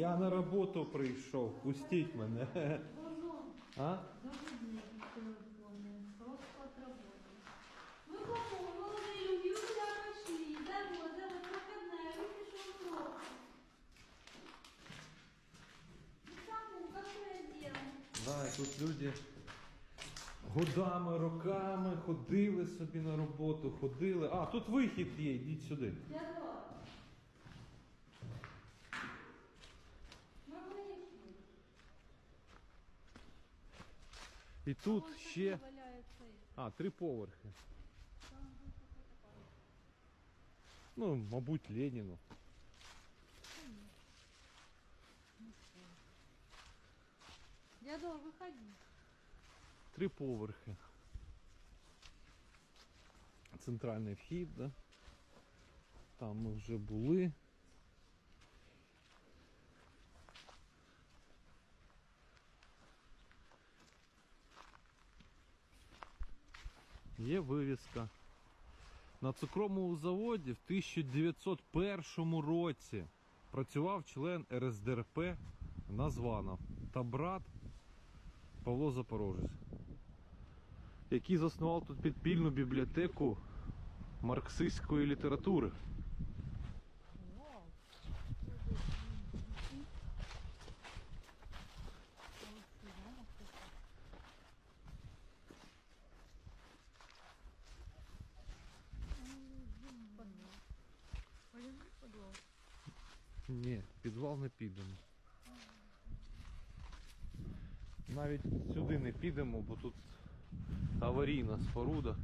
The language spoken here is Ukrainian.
Я на роботу прийшов, пустіть мене. А? Заводные телефоны, просто от работы. Ну кому, молодые люди, вы куда пошли? Домой, домой, проходная, выпишу урок. Ну кому, какое дело? Да, і тут люди годами, роками ходили собі на роботу, ходили. А, тут вихід є, йдіть сюди. Теодор. І тут ще. А, три поверхи. Ну, мабуть, Леніну. Теодор, выходи. Три поверхи. Центральний вхід, да? Там ми вже були. Є вивіска. На цукровому заводі в 1901 році працював член РСДРП Названов та брат Павло Запорожець, який заснував тут підпільну бібліотеку марксистської літератури. Ні, підвал не підемо. Навіть сюди не підемо, бо тут аварійна споруда.